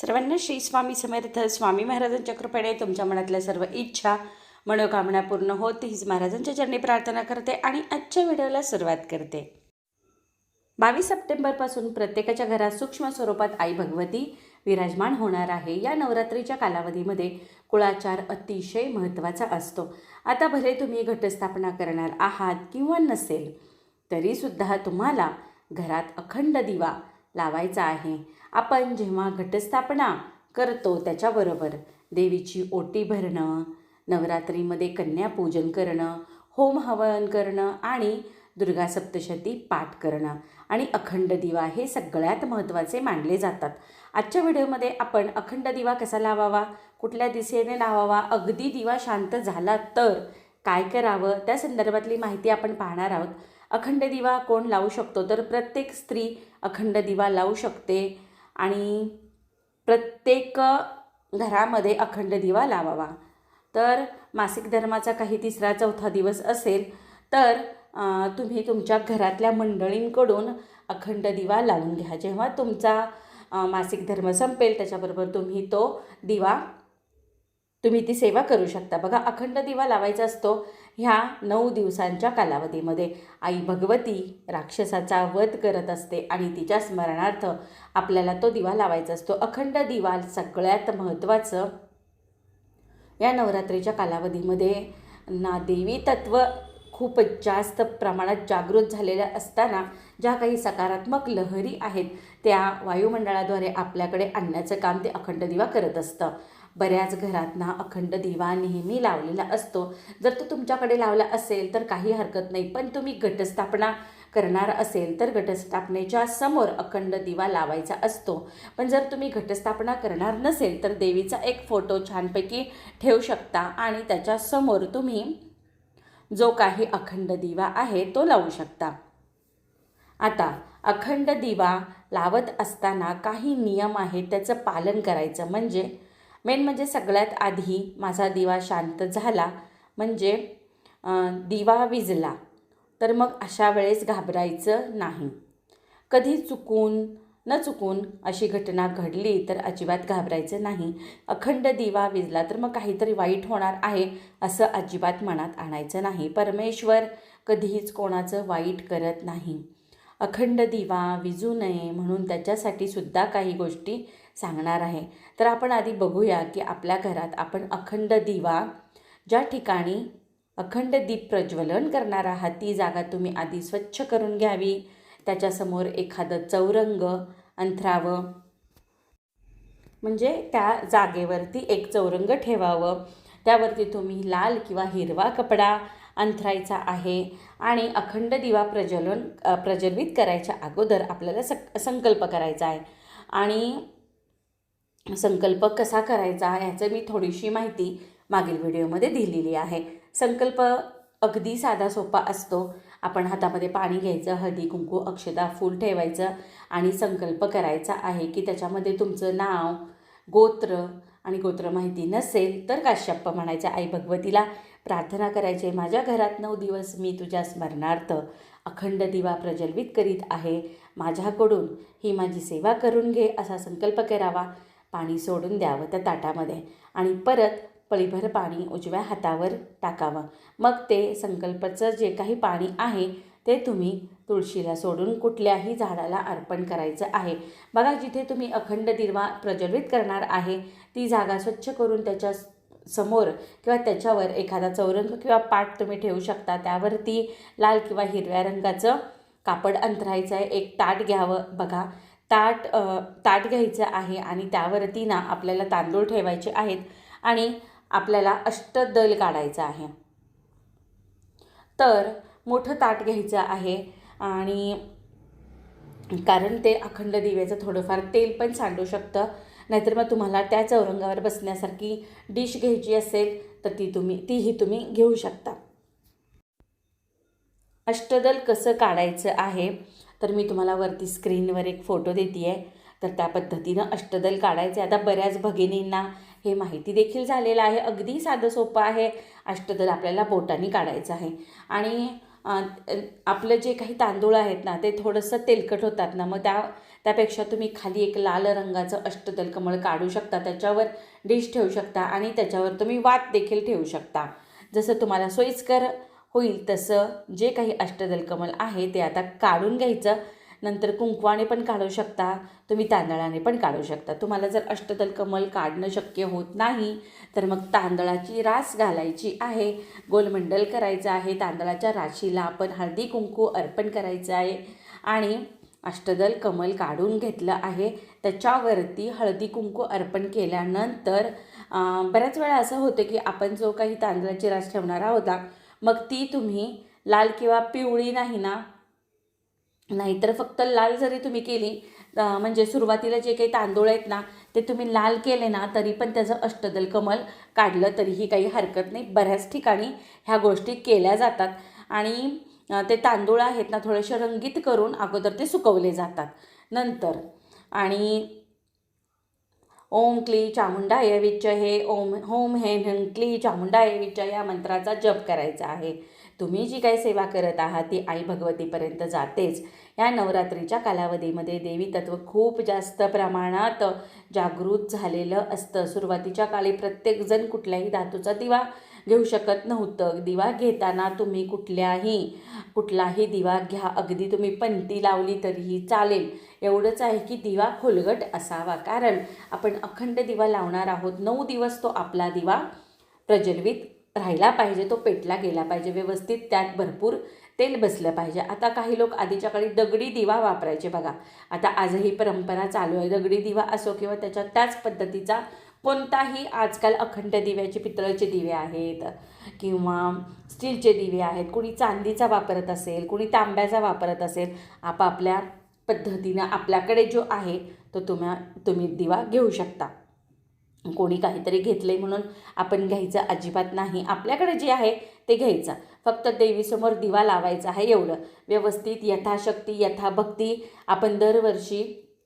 सर्वांना श्री स्वामी समर्थ. स्वामी महाराजांच्या कृपेने तुमच्या मनातल्या सर्व इच्छा मनोकामना पूर्ण होत हीच महाराजांच्या चरणी प्रार्थना करते आणि आजच्या व्हिडिओला सुरुवात करते. बावीस सप्टेंबरपासून प्रत्येकाच्या घरात सूक्ष्म स्वरूपात आई भगवती विराजमान होणार आहे. या नवरात्रीच्या कालावधीमध्ये कुळाचार अतिशय महत्त्वाचा असतो. आता भले तुम्ही घटस्थापना करणार आहात किंवा नसेल तरीसुद्धा तुम्हाला घरात अखंड दिवा लावायचा आहे. आपण जेव्हा घटस्थापना करतो त्याच्याबरोबर देवीची ओटी भरणं नवरात्रीमध्ये कन्यापूजन करणं होम हवन करणं आणि दुर्गा सप्तशती पाठ करणं आणि अखंड दिवा हे सगळ्यात महत्त्वाचे मानले जातात. आजच्या व्हिडिओमध्ये आपण अखंड दिवा कसा लावावा कुठल्या दिशेने लावावा अगदी दिवा शांत झाला तर काय करावं त्या संदर्भातली माहिती आपण पाहणार आहोत. अखंड दिवा कोण लावू शकतो? तर प्रत्येक स्त्री अखंड दिवा लावू शकते. आणि प्रत्येक घरामध्ये अखंड दिवा लावावा. तर मासिक धर्माचा काही तिसरा चौथा दिवस असेल तर तुम्ही तुमच्या घरातल्या मंडळींकडून अखंड दिवा लावून घ्या. जेव्हा तुमचा मासिक धर्म संपेल त्याच्याबरोबर तुम्ही तो दिवा तुम्ही ती सेवा करू शकता. बघा अखंड दिवा लावायचा असतो ह्या नऊ दिवसांच्या कालावधीमध्ये. आई भगवती राक्षसाचा वध करत असते आणि तिच्या स्मरणार्थ आपल्याला तो दिवा लावायचा असतो. अखंड दिवा सगळ्यात महत्त्वाचं या नवरात्रीच्या कालावधीमध्ये ना देवी तत्व खूप जास्त प्रमाणात जागृत झालेल्या असताना ज्या काही सकारात्मक लहरी आहेत त्या वायुमंडळाद्वारे आपल्याकडे आणण्याचं काम ते अखंड दिवा करत असतं. बऱ्याच घरातना अखंड दिवा नेहमी लावलेला असतो. जर तो तुमच्याकडे लावला असेल तर काही हरकत नाही. पण तुम्ही घटस्थापना करणार असेल तर घटस्थापनेच्या समोर अखंड दिवा लावायचा असतो. पण जर तुम्ही घटस्थापना करणार नसेल तर देवीचा एक फोटो छानपैकी ठेवू शकता आणि त्याच्यासमोर तुम्ही जो काही अखंड दिवा आहे तो लावू शकता. आता अखंड दिवा लावत असताना काही नियम आहेत त्याचं पालन करायचं. म्हणजे मेन म्हणजे सगळ्यात आधी माझा दिवा शांत झाला. म्हणजे दिवा विजला. तर मग अशा वेळेस घाबरायचं नाही. कधी चुकून न चुकून अशी घटना घडली तर अजिबात घाबरायचं नाही. अखंड दिवा विजला तर मग काहीतरी वाईट होणार आहे असं अजिबात मनात आणायचं नाही. परमेश्वर कधीच कोणाचं वाईट करत नाही. अखंड दिवा विजू नये म्हणून त्याच्यासाठी सुद्धा काही गोष्टी सांगणार आहे. तर आपण आधी बघूया की आपल्या घरात आपण अखंड दिवा ज्या ठिकाणी अखंड दीप प्रज्वलन करणार आहात ती जागा तुम्ही आधी स्वच्छ करून घ्यावी. त्याच्यासमोर एखादं चौरंग अंथरावं म्हणजे त्या जागेवरती एक चौरंग ठेवावं. त्यावरती तुम्ही लाल किंवा हिरवा कपडा अंथरायचा आहे आणि अखंड दिवा प्रज्वलन प्रज्वलित करायच्या अगोदर आपल्याला सक संकल्प करायचा आहे. आणि संकल्प कसा करायचा ह्याचं मी थोडीशी माहिती मागील व्हिडिओमध्ये दिलेली आहे. संकल्प अगदी साधा सोपा असतो. आपण हातामध्ये पाणी घ्यायचं हळदी कुंकू अक्षदा फूल ठेवायचं आणि संकल्प करायचा आहे की त्याच्यामध्ये तुमचं नाव गोत्र आणि गोत्र माहिती नसेल तर काश्यप्प म्हणायचं. आई भगवतीला प्रार्थना करायचे माझ्या घरात नऊ दिवस मी तुझ्या स्मरणार्थ अखंड दिवा प्रज्वलित करीत आहे. माझ्याकडून ही माझी सेवा करून घे असा संकल्प करावा. पाणी सोडून द्यावं त्या ताटामध्ये आणि परत पळीभर पाणी उजव्या हातावर टाकावं. मग ते संकल्पाचं जे काही पाणी आहे ते तुम्ही तुळशीला सोडून कुठल्याही झाडाला अर्पण करायचं आहे. बघा जिथे तुम्ही अखंड दिवा प्रज्वलित करणार आहे ती जागा स्वच्छ करून त्याच्यासमोर किंवा त्याच्यावर एखादा चौरंग किंवा पाट तुम्ही ठेवू शकता. त्यावरती लाल किंवा हिरव्या रंगाचं कापड अंतरायचं आहे. एक ताट घ्यावं. बघा ताट ताट घ्यायचं आहे आणि त्यावरती ना आपल्याला तांदूळ ठेवायचे आहेत आणि आपल्याला अष्टदल काढायचं आहे. तर मोठं ताट घ्यायचं आहे आणि कारण ते अखंड दिव्याचं थोडंफार तेल पण सांडू शकतं. नाहीतर मग तुम्हाला त्या चौरंगावर बसण्यासारखी डिश घ्यायची असेल तर ती तुम्ही तीही तुम्ही घेऊ शकता. अष्टदल कसं काढायचं आहे? तर मी तुम्हाला वरती स्क्रीनवर एक फोटो देते आहे तर त्या पद्धतीनं अष्टदल काढायचे. आता बऱ्याच भगिनींना हे माहिती देखील झालेलं आहे. अगदी साधं सोपं आहे. अष्टदल आपल्याला बोटाने काढायचं आहे. आणि आपलं जे काही तांदूळ आहेत ना ते थोडंसं तेलकट होतात ना मग त्या त्यापेक्षा तुम्ही खाली एक लाल रंगाचं अष्टदल कमळ काढू शकता. त्याच्यावर डिश ठेवू शकता आणि त्याच्यावर तुम्ही वात देखील ठेवू शकता. जसं तुम्हाला सोयीस्कर होईल तसं जे काही अष्टदल कमल आहे ते आता काढून घ्यायचं. नंतर कुंकवाने पण काढू शकता तुम्ही तांदळाने पण काढू शकता. तुम्हाला जर अष्टदल कमल काढणं शक्य होत नाही तर मग तांदळाची रास घालायची आहे. गोलमंडल करायचं आहे. तांदळाच्या राशीला आपण हळदी कुंकू अर्पण करायचं आहे. आणि अष्टदल कमल काढून घेतलं आहे. त्याच्यावरती हळदी कुंकू अर्पण केल्यानंतर बऱ्याच वेळा असं होतं की आपण जो काही तांदळाची रास ठेवणार आहोत मग ती तुम्ही लाल किंवा पिवळी नाही ना नाहीतर फक्त लाल जरी तुम्ही केली म्हणजे सुरुवातीला जे काही तांदूळ आहेत ना ते तुम्ही लाल केले ना तरी पण त्याचं अष्टदल कमल काढलं तरीही काही हरकत नाही. बऱ्याच ठिकाणी ह्या गोष्टी केल्या जातात आणि ते तांदूळ आहेत ना थोडेसे रंगीत करून अगोदर ते सुकवले जातात नंतर. आणि ओम क्ली चामुंडाय विच्चहे ओम होम हे ह्ं क्ली चामुंडाय विच्च या मंत्राचा जप करायचा आहे. तुम्ही जी काही सेवा करत आहात ती आई भगवतीपर्यंत जातेच. या नवरात्रीच्या कालावधीमध्ये देवी तत्व खूप जास्त प्रमाणात जागृत झालेलं असतं. सुरुवातीच्या काळी प्रत्येकजण कुठल्याही धातूचा दिवा घेऊ शकत नव्हतं. दिवा घेताना तुम्ही कुठल्याही कुठलाही दिवा घ्या. अगदी तुम्ही पंती लावली तरीही चालेल. एवढंच आहे की दिवा खोलगट असावा. कारण आपण अखंड दिवा लावणार आहोत. नऊ दिवस तो आपला दिवा प्रज्वलित राहिला पाहिजे. तो पेटला गेला पाहिजे. व्यवस्थित त्यात भरपूर तेल बसलं पाहिजे. आता काही लोक आधीच्या काळी दगडी दिवा वापरायचे बघा. आता आजही परंपरा चालू आहे. दगडी दिवा असो किंवा त्याच्या त्याच पद्धतीचा कोणताही आजकाल अखंड दिव्याचे पितळचे दिवे आहेत. किंवा स्टीलचे दिवे आहेत कुणी चांदीचा वापरत असेल कुणी तांब्याचा वापरत असेल आपापल्या पद्धतीनं आपल्याकडे जो आहे तो तुम्हा तुम्ही दिवा घेऊ शकता. कोणी काहीतरी घेतले म्हणून आपण घ्यायचं अजिबात नाही. आपल्याकडे जे आहे ते घ्यायचं. फक्त देवीसमोर दिवा लावायचा आहे एवढं. व्यवस्थित यथाशक्ती यथाभक्ती आपण दरवर्षी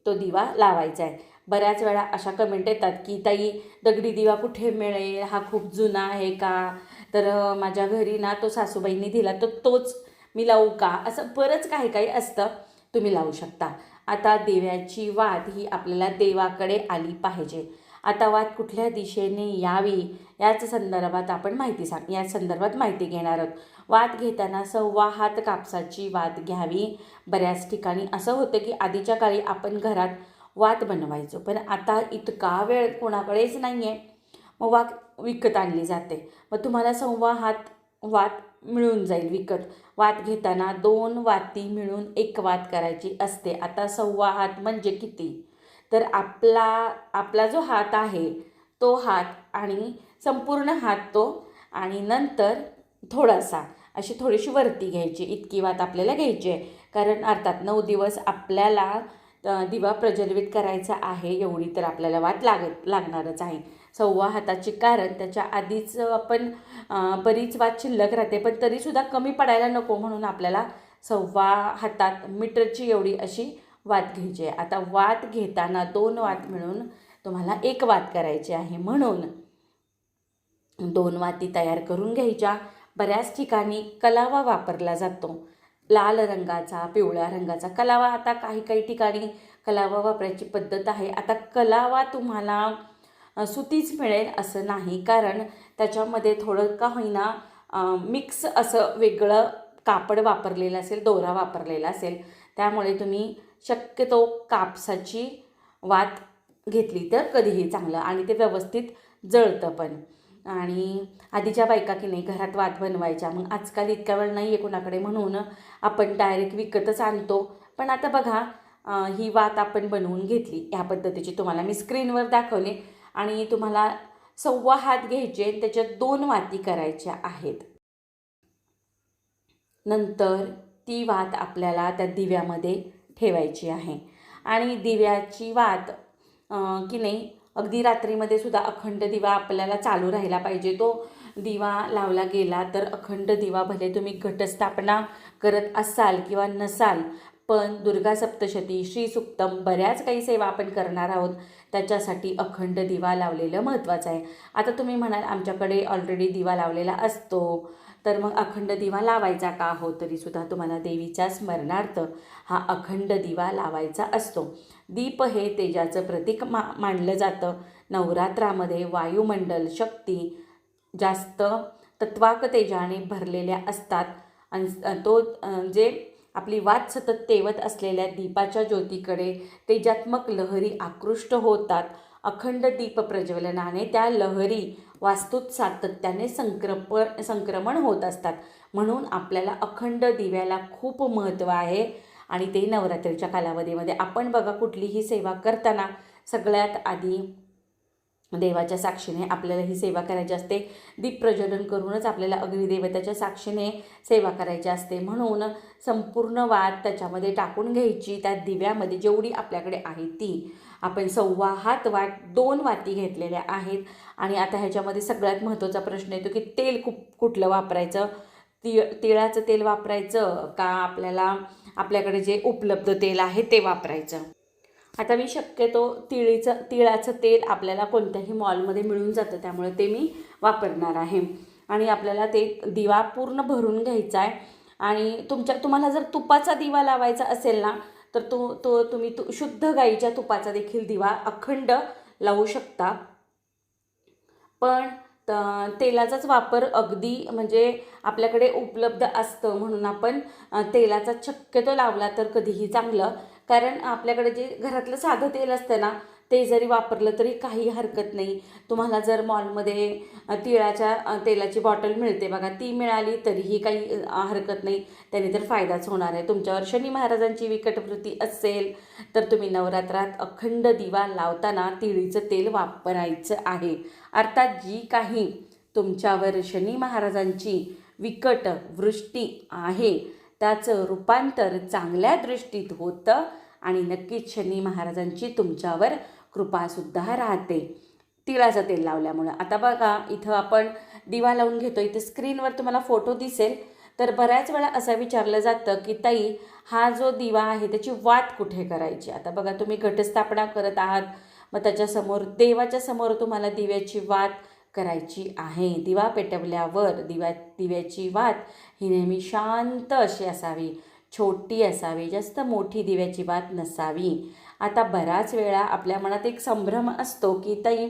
तो दिवा लावायचा आहे. बऱ्याच वेळा अशा कमेंट येतात की ताई दगडी दिवा कुठे मिळेल? हा खूप जुना आहे का? तर माझ्या घरी ना तो सासूबाईंनी दिला तर तोच मी लावू का? असं बरंच काही काही असतं. तुम्ही लावू शकता. आता देव्याची वाद ही आपल्याला देवाकडे आली पाहिजे. आता वाद कुठल्या दिशेने यावी? याच संदर्भात आपण माहिती सांग या संदर्भात माहिती घेणार आहोत. वाद घेताना सव्वा हात कापसाची वाद घ्यावी. बऱ्याच ठिकाणी असं होतं की आधीच्या काळी आपण घरात वाद बनवायचो पण आता इतका वेळ कोणाकडेच नाही आहे मग वाक विकत आणली जाते. मग तुम्हाला सव्वा हात वात मिळून जाईल विकत. वात घेताना दोन वाती मिळून एक वात करायची असते. आता सव्वा हात म्हणजे किती? तर आपला आपला जो हात आहे तो हात आणि संपूर्ण हात तो आणि नंतर थोडासा अशी थोडीशी वरती घ्यायची. इतकी वात आपल्याला घ्यायची आहे. कारण अर्थात नऊ दिवस आपल्याला दिवा प्रज्वलित करायचा आहे. एवढी तर आपल्याला वाट लागत लागणारच आहे. सव्वा हाताची कारण. त्याच्या आधीच आपण बरीच वाद शिल्लक राहते पण तरीसुद्धा कमी पडायला नको म्हणून आपल्याला सव्वा हातात मीटरची एवढी अशी वात घ्यायची आहे. आता वात घेताना दोन वात मिळून तुम्हाला एक वात करायची आहे. म्हणून दोन वाती तयार करून घ्यायच्या. बऱ्याच ठिकाणी कलावा वापरला जातो. लाल रंगाचा पिवळ्या रंगाचा. कलावा आता काही काही ठिकाणी कलावा वापरायची पद्धत आहे. आता कलावा तुम्हाला सुतीच मिळेल असं नाही. कारण त्याच्यामध्ये थोडं का होईना मिक्स असं वेगळं कापड वापरलेलं असेल दोरा वापरलेला असेल त्यामुळे तुम्ही शक्यतो कापसाची वात घेतली तर कधीही चांगलं आणि ते व्यवस्थित जळतं पण. आणि आधीच्या बायका की नाही घरात वात बनवायच्या. मग आजकाल इतक्या वेळ नाही आहे कोणाकडे म्हणून आपण डायरेक्ट विकतच आणतो. पण आता बघा ही वात आपण बनवून घेतली. ह्या पद्धतीची तुम्हाला मी स्क्रीनवर दाखवली. आणि तुम्हाला सव्वा हात घ्यायचे आणि त्याच्यात दोन वाती करायच्या आहेत. नंतर ती वात आपल्याला त्या दिव्यामध्ये ठेवायची आहे. आणि दिव्याची वात की नाही अगदी रात्रीमध्ये सुद्धा अखंड दिवा आपल्याला चालू राहिला पाहिजे. तो दिवा लावला गेला तर अखंड दिवा भले तुम्ही घटस्थापना करत असाल किंवा नसाल पण दुर्गा सप्तशती श्री सुक्तम बऱ्याच काही सेवा आपण करणार आहोत. त्याच्यासाठी अखंड दिवा लावलेलं महत्त्वाचं आहे. आता तुम्ही म्हणाल आमच्याकडे ऑलरेडी दिवा लावलेला असतो. तर मग अखंड दिवा लावायचा का हो? तरीसुद्धा तुम्हाला देवीच्या स्मरणार्थ हा अखंड दिवा लावायचा असतो. दीप हे तेजाचं प्रतीक मा मानलं जातं. नवरात्रामध्ये वायुमंडल शक्ती जास्त तत्वाक तेजाने भरलेल्या असतात. आणि तो जे आपली वाट सतत तेवत असलेल्या दीपाच्या ज्योतीकडे तेजात्मक लहरी आकृष्ट होतात. अखंड दीप प्रज्वलनाने त्या लहरी वास्तूत सातत्याने संक्रप संक्रमण होत असतात. म्हणून आपल्याला अखंड दिव्याला खूप महत्त्व आहे. आणि ते नवरात्रीच्या कालावधीमध्ये आपण बघा कुठलीही सेवा करताना सगळ्यात आधी देवाच्या साक्षीने आपल्याला ही सेवा करायची असते. दीप प्रज्वलन करूनच आपल्याला अग्निदेवताच्या साक्षीने सेवा करायची असते. म्हणून संपूर्ण वाद त्याच्यामध्ये टाकून घ्यायची. त्या दिव्यामध्ये जेवढी आपल्याकडे आहे ती. आपण सव्वा हात वाट दोन वाती घेतलेल्या आहेत. आणि आता ह्याच्यामध्ये सगळ्यात महत्त्वाचा प्रश्न येतो की तेल कु कुठलं वापरायचं? ति तिळाचं तेल वापरायचं? का आपल्याला आपल्याकडे जे उपलब्ध तेल आहे ते वापरायचं? आता मी शक्यतो तिळीचं तिळाचं तेल आपल्याला कोणत्याही मॉलमध्ये मिळून जातं त्यामुळे ते मी वापरणार आहे. आणि आपल्याला ते दिवा पूर्ण भरून घ्यायचा आहे. आणि तुमच्या तुम्हाला जर तुपाचा दिवा लावायचा असेल ना तर तो तो तुम्ही तु शुद्ध गाईच्या तुपाचा देखील दिवा अखंड लावू शकता. पण त- तेलाचाच वापर अगदी म्हणजे आपल्याकडे उपलब्ध असतं म्हणून आपण तेलाचा शक्यतो लावला तर कधीही चांगलं. कारण आपल्याकडे जे घरातलं साधं तेल असतं ना ते जरी वापरलं तरी काही हरकत नाही. तुम्हाला जर मॉलमध्ये तिळाच्या तेलाची बॉटल मिळते बघा ती मिळाली तरीही काही हरकत नाही. त्याने तर फायदाच होणार आहे. तुमच्यावर शनी महाराजांची विकटवृत्ती असेल तर तुम्ही नवरात्रात अखंड दिवा लावताना तिळीचं तेल वापरायचं आहे. अर्थात जी काही तुमच्यावर शनी महाराजांची विकट वृष्टी आहे त्याचं रूपांतर चांगल्या दृष्टीत होतं आणि नक्कीच शनी महाराजांची तुमच्यावर कृपासुद्धा राहते. तिळाचं तेल लावल्यामुळं. आता बघा इथं आपण दिवा लावून घेतो इथं स्क्रीनवर तुम्हाला फोटो दिसेल. तर बऱ्याच वेळा असं विचारलं जातं की ताई हा जो दिवा आहे त्याची वात कुठे करायची? आता बघा तुम्ही घटस्थापना करत आहात. मग त्याच्यासमोर देवाच्या समोर तुम्हाला दिव्याची वात करायची आहे. दिवा पेटवल्यावर दिव्या दिव्याची वात ही नेहमी शांत अशी असावी छोटी असावी जास्त मोठी दिव्याची बात नसावी. आता बऱ्याच वेळा आपल्या मनात एक संभ्रम असतो की ताई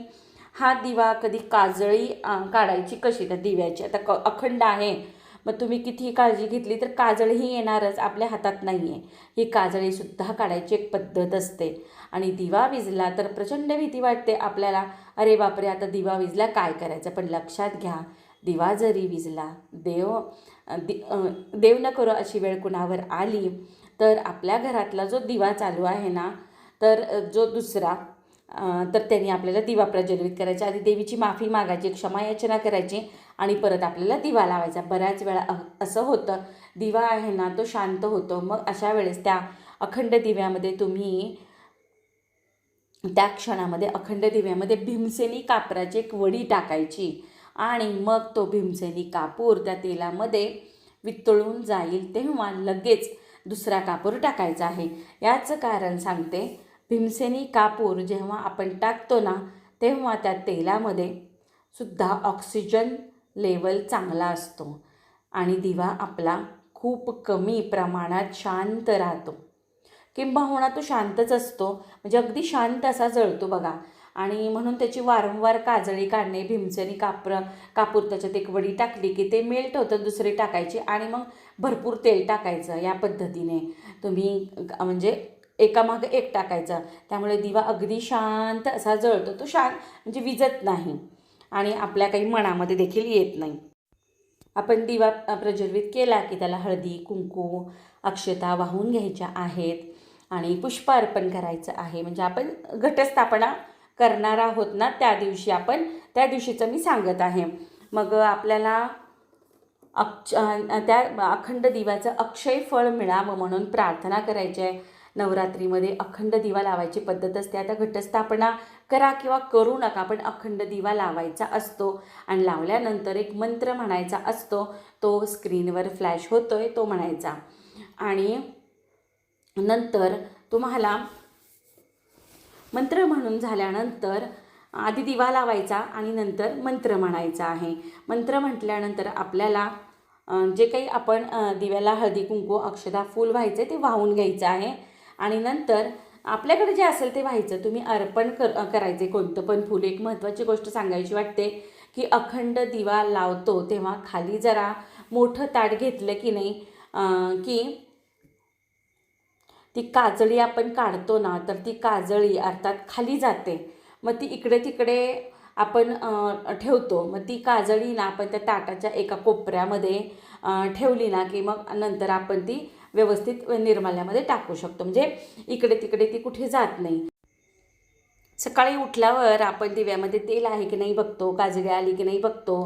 हा दिवा कधी काजळी काढायची कशी? तर दिव्याची आता क अखंड आहे. मग तुम्ही किती काळजी घेतली तर काजळही येणारच आपल्या हातात नाही आहे ही काजळीसुद्धा काढायची एक पद्धत असते. आणि दिवा विजला तर प्रचंड भीती वाटते आपल्याला. अरे बापरे आता दिवा विजला काय करायचं? पण लक्षात घ्या दिवा जरी विजला देव दि देव न करो अशी वेळ कुणावर आली तर आपल्या घरातला जो दिवा चालू आहे ना तर जो दुसरा तर त्यांनी आपल्याला दिवा प्रज्वलित करायचा. आधी देवीची माफी मागायची क्षमायाचना करायची आणि परत आपल्याला दिवा लावायचा. बऱ्याच वेळा असं होतं दिवा आहे ना तो शांत होतो. मग अशा वेळेस त्या अखंड दिव्यामध्ये तुम्ही त्या क्षणामध्ये अखंड दिव्यामध्ये भीमसेनी कापराची एक वडी टाकायची. आणि मग तो भीमसेनी कापूर त्या तेलामध्ये वितळून जाईल तेव्हा लगेच दुसरा कापूर टाकायचा आहे. याचं कारण सांगते भीमसेनी कापूर जेव्हा आपण टाकतो ना तेव्हा त्या तेलामध्ये सुद्धा ऑक्सिजन लेवल चांगला असतो आणि दिवा आपला खूप कमी प्रमाणात शांत राहतो. किंबहुना तो शांतच असतो. म्हणजे अगदी शांत असा जळतो बघा. आणि म्हणून त्याची वारंवार काजळी काढणे भीमसेनी कापर कापूर त्याच्यात एक वडी टाकली की ते मेल्ट होतं दुसरी टाकायची आणि मग भरपूर तेल टाकायचं या पद्धतीने. तुम्ही म्हणजे एकामागं एक टाकायचं. त्यामुळे दिवा अगदी शांत असा जळतो. तो शांत म्हणजे विजत नाही आणि आपल्या काही मनामध्ये देखील येत नाही. आपण दिवा प्रज्वलित केला की त्याला हळदी कुंकू अक्षता वाहून घ्यायच्या आहेत आणि पुष्प अर्पण करायचं आहे. म्हणजे आपण घटस्थापना करणार आहोत ना त्या दिवशी आपण त्या दिवशीचं मी सांगत आहे. मग आपल्याला अक्ष त्या अखंड दिव्याचं अक्षय फळ मिळावं म्हणून प्रार्थना करायची आहे. नवरात्रीमध्ये अखंड दिवा लावायची पद्धत असते. आता घटस्थापना करा किंवा करू नका पण अखंड दिवा लावायचा असतो. आणि लावल्यानंतर एक मंत्र म्हणायचा असतो तो स्क्रीनवर फ्लॅश होतो आहे तो म्हणायचा. आणि नंतर तुम्हाला मंत्र म्हणून झाल्यानंतर आधी दिवा लावायचा आणि नंतर मंत्र म्हणायचा आहे. मंत्र म्हटल्यानंतर आपल्याला जे काही आपण दिव्याला हळदी कुंकू अक्षदा फूल व्हायचे ते वाहून घ्यायचं आहे. आणि नंतर आपल्याकडे जे असेल ते व्हायचं. तुम्ही अर्पण कर करायचे कोणतं पण फूल. एक महत्त्वाची गोष्ट सांगायची वाटते की अखंड दिवा लावतो तेव्हा खाली जरा मोठं ताट घेतलं की नाही की ती काजळी आपण काढतो ना तर ती काजळी अर्थात खाली जाते. मग ती इकडे तिकडे आपण ठेवतो. मग ती काजळी ना आपण त्या ताटाच्या एका कोपऱ्यामध्ये ठेवली ना की मग नंतर आपण ती व्यवस्थित निर्माल्यामध्ये टाकू शकतो. म्हणजे इकडे तिकडे ती कुठे जात नाही. सकाळी उठल्यावर आपण दिव्यामध्ये तेल आहे की नाही बघतो काजळी आली की नाही बघतो.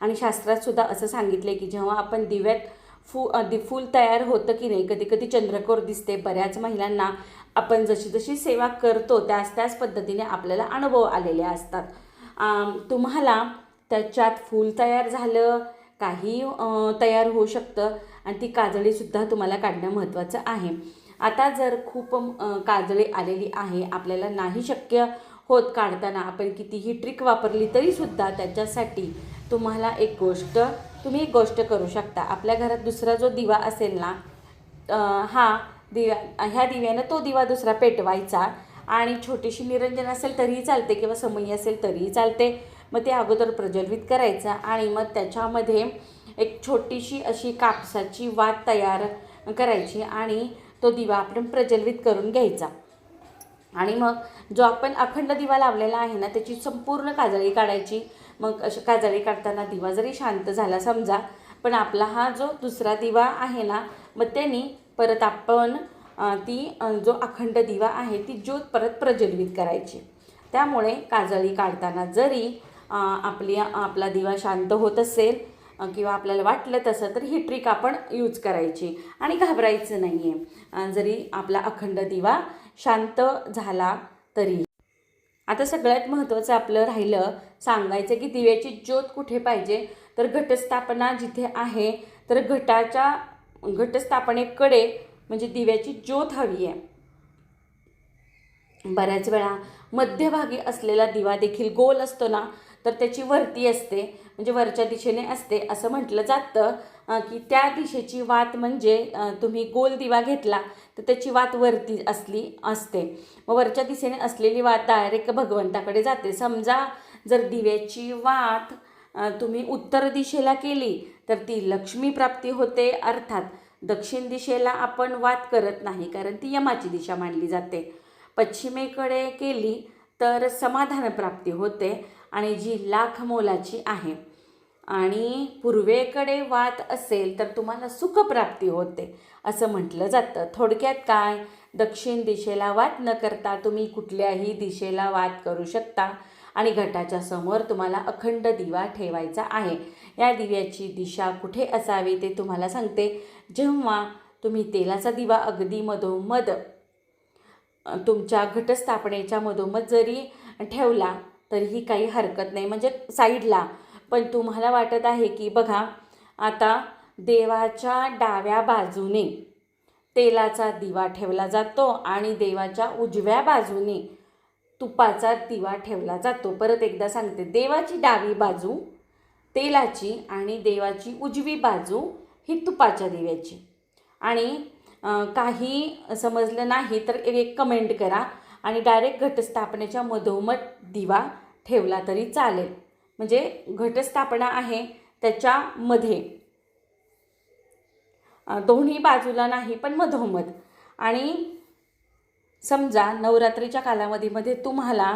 आणि शास्त्रात सुद्धा असं सांगितलं आहे की जेव्हा आपण दिव्यात फू अ, फूल तयार होतं की नाही कधी कधी चंद्रकोर दिसते बऱ्याच महिलांना आपण जशी जशी सेवा करतो त्याच त्याच पद्धतीने आपल्याला अनुभव आलेले असतात. तुम्हाला त्याच्यात फूल तयार झालं काही तयार होऊ शकतं आणि ती काजळीसुद्धा तुम्हाला काढणं महत्त्वाचं आहे. आता जर खूप काजळी आलेली आहे आपल्याला नाही शक्य होत काढताना आपण कितीही ट्रिक वापरली तरीसुद्धा त्याच्यासाठी तुम्हाला एक गोष्ट तुम्ही एक गोष्ट करू शकता. आपल्या घरात दुसरा जो दिवा असेल ना हा दिव्या ह्या दिव्यानं तो दिवा दुसरा पेटवायचा आणि छोटीशी निरंजन असेल तरीही चालते किंवा समयी असेल तरीही चालते मग ते अगोदर प्रज्वलित करायचा आणि मग त्याच्यामध्ये एक छोटीशी अशी कापसाची वात तयार करायची आणि तो दिवा आपण प्रज्वलित करून घ्यायचा. आणि मग जो आपण अखंड दिवा लावलेला आहे ना त्याची संपूर्ण काजळी काढायची. मग अशी काजळी काढताना दिवा जरी शांत झाला समजा पण आपला हा जो दुसरा दिवा आहे ना मग त्यांनी परत आपण ती जो अखंड दिवा आहे ती ज्योत परत प्रज्वलित करायची. त्यामुळे काजळी काढताना जरी आपली आपला दिवा शांत होत असेल किंवा आपल्याला वाटलं तसं तर ही ट्रिक आपण यूज करायची. आणि घाबरायचं नाही आहे जरी आपला अखंड दिवा शांत झाला तरी. आता सगळ्यात महत्त्वाचं आपलं राहिलं सांगायचं की दिव्याची ज्योत कुठे पाहिजे? तर घटस्थापना जिथे आहे तर घटाच्या घटस्थापनेकडे म्हणजे दिव्याची ज्योत हवी आहे. बऱ्याच वेळा मध्यभागी असलेला दिवा देखील गोल असतो ना तर त्याची वरती असते म्हणजे वरच्या दिशेने असते असं म्हटलं जातं की त्या दिशेची वात म्हणजे तुम्ही गोल दिवा घेतला तर त्याची वात वरती असली असते. मग वरच्या दिशेने असलेली वात डायरेक्ट भगवंताकडे जाते. समजा जर दिव्याची वात तुम्ही उत्तर दिशेला केली तर ती लक्ष्मी प्राप्ती होते. अर्थात दक्षिण दिशेला आपण वात करत नाही कारण ती यमाची दिशा मानली जाते. पश्चिमेकडे केली तर समाधान प्राप्ती होते आणि जी लाख मोलाची आहे. आणि पूर्वेकडे वात असेल तर तुम्हाला सुखप्राप्ती होते असं म्हटलं जातं. थोडक्यात काय? दक्षिण दिशेला वात न करता तुम्ही कुठल्याही दिशेला वात करू शकता. आणि घटाच्या समोर तुम्हाला अखंड दिवा ठेवायचा आहे. या दिव्याची दिशा कुठे असावी ते तुम्हाला सांगते. जेव्हा तुम्ही तेलाचा दिवा अगदी मधोमध तुमच्या घटस्थापनेच्या मधोमध जरी ठेवला तरीही काही हरकत नाही. म्हणजे साईडला. पण तुम्हाला वाटत आहे की बघा आता देवाच्या डाव्या बाजूने तेलाचा दिवा ठेवला जातो आणि देवाच्या उजव्या बाजूने तुपाचा दिवा ठेवला जातो. परत एकदा सांगते. देवाची डावी बाजू तेलाची आणि देवाची उजवी बाजू ही तुपाच्या दिव्याची. आणि काही समजलं नाही तर एक एक कमेंट करा आणि डायरेक्ट घटस्थापनेच्या मधोमध दिवा ठेवला तरी चालेल. म्हणजे घटस्थापना आहे त्याच्यामध्ये दोन्ही बाजूला नाही पण मधोमध. आणि समजा नवरात्रीच्या कालावधीमध्ये तुम्हाला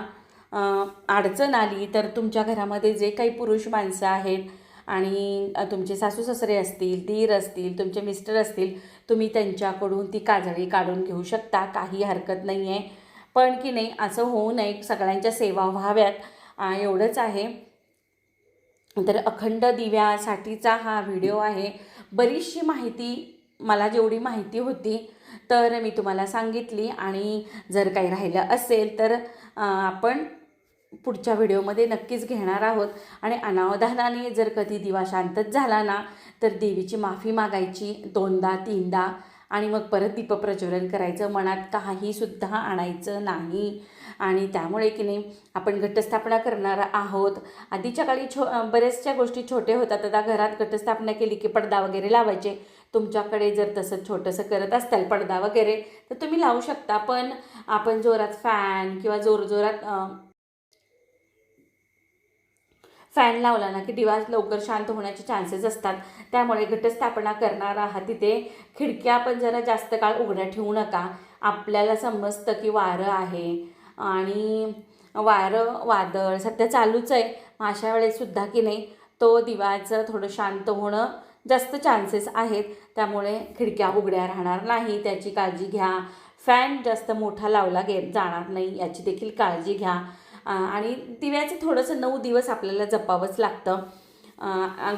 अडचण आली तर तुमच्या घरामध्ये जे काही पुरुष माणसं आहेत आणि तुमचे सासू सासरे असतील दीर असतील तुमचे मिस्टर असतील तुम्ही त्यांच्याकडून ती काजळी काढून घेऊ शकता काही हरकत नाही आहे पण की नाही असं होऊ नये सगळ्यांच्या सेवा व्हाव्यात एवढंच आहे. तर अखंड दिव्यासाठीचा हा व्हिडिओ आहे. बरीचशी माहिती मला जेवढी माहिती होती तर मी तुम्हाला सांगितली आणि जर काही राहिलं असेल तर आपण पुढच्या व्हिडिओमध्ये नक्कीच घेणार आहोत. आणि अनावधानाने जर कधी दिवा शांतच झाला ना तर देवीची माफी मागायची दोनदा तीनदा आणि मग परत दीपप्रज्वलन करायचं. मनात काहीसुद्धा आणायचं नाही. आणि त्यामुळे की नाही आपण घटस्थापना करणार आहोत. आधीच्या काळी छो बऱ्याचशा गोष्टी छोटे होतात. आता घरात घटस्थापना केली की पडदा वगैरे लावायचे. तुमच्याकडे जर तसं छोटंसं करत असताल पडदा वगैरे तर तुम्ही लावू शकता. पण आपण जोरात फॅन किंवा जोरजोरात फॅन लावला ना की दिवा लवकर शांत होण्याचे चान्सेस असतात. त्यामुळे घटस्थापना करणार आहात तिथे. खिडक्या पण जरा जास्त काळ उघड्या ठेवू नका. आपल्याला समजतं की वारं आहे आणि वारं वादळ सध्या चालूच आहे. मग अशा वेळेससुद्धा की नाही तो दिवाचं थोडं शांत होणं जास्त चान्सेस आहेत. त्यामुळे खिडक्या उघड्या राहणार नाही. त्याची काळजी घ्या. फॅन जास्त मोठा लावला गे जाणार नाही. याची देखील काळजी घ्या. आणि दिव्याचं थोडंसं नऊ दिवस आपल्याला जपावंच लागतं.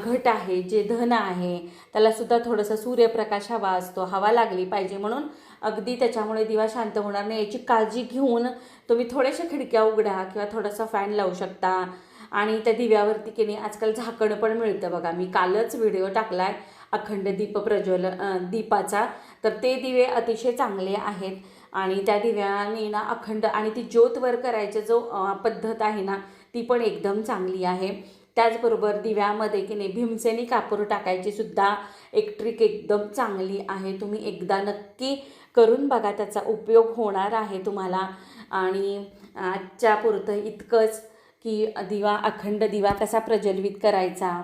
घट आहे जे धन आहे त्यालासुद्धा थोडंसं सूर्यप्रकाश हवा असतो हवा लागली पाहिजे म्हणून अगदी त्याच्यामुळे दिवा शांत होणार नाही. याची काळजी घेऊन तुम्ही थोड्याशा खिडक्या उघडा किंवा थोडासा फॅन लावू शकता. आणि त्या दिव्यावरती की नाही आजकाल झाकण पण मिळतं बघा. मी कालच व्हिडिओ टाकला आहे अखंड दीप प्रज्वल दीपाचा. तर ते दिवे अतिशय चांगले आहेत आणि त्या दिव्याने ना अखंड आणि ती ज्योत वर जो पद्धत आहे ना ती पण एकदम चांगली आहे. त्याचबरोबर दिव्यामध्ये की नाही भीमसेनी कापूर टाकायची सुद्धा एक ट्रिक एकदम चांगली आहे. तुम्ही एकदा नक्की करून बघा त्याचा उपयोग होणार आहे तुम्हाला. आणि आजच्या पुरतं इतकंच की दिवा अखंड दिवा कसा प्रज्वलित करायचा?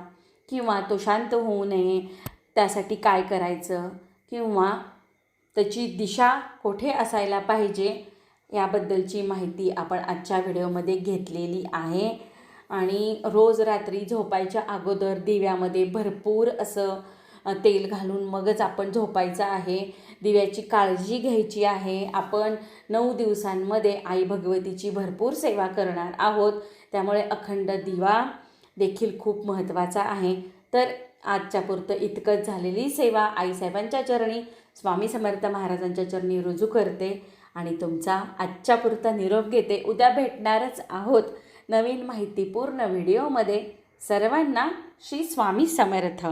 किंवा तो शांत होऊ नये त्यासाठी काय करायचं? किंवा त्याची दिशा कुठे असायला पाहिजे? याबद्दलची माहिती आपण आजच्या व्हिडिओमध्ये घेतलेली आहे. आणि रोज रात्री झोपायच्या अगोदर दिव्यामध्ये भरपूर असं तेल घालून मगच आपण झोपायचं आहे. दिव्याची काळजी घ्यायची आहे. आपण नऊ दिवसांमध्ये आई भगवतीची भरपूर सेवा करणार आहोत. त्यामुळे अखंड दिवा देखील खूप महत्त्वाचा आहे. तर आजच्या पुरतं इतकंच झालेली सेवा. आईसाहेबांच्या चरणी स्वामी समर्थ महाराजांच्या चरणी रुजू करते आणि तुमचा आजच्या पुरता निरोप घेते. उद्या भेटणारच आहोत नवीन माहितीपूर्ण व्हिडिओमध्ये. सर्वांना श्री स्वामी समर्थ.